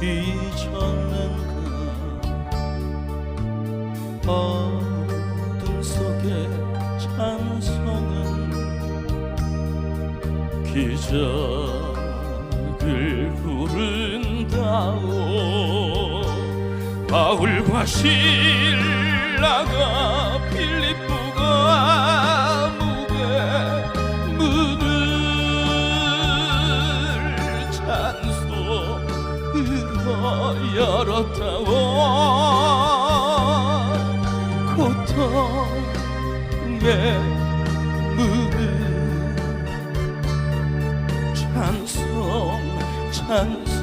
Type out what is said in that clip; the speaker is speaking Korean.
미쳤는가 그 어둠 속에 찬성은 기적을 부른다오. 바울과 신라가 열었다고 고통의 문을 찬송 찬송.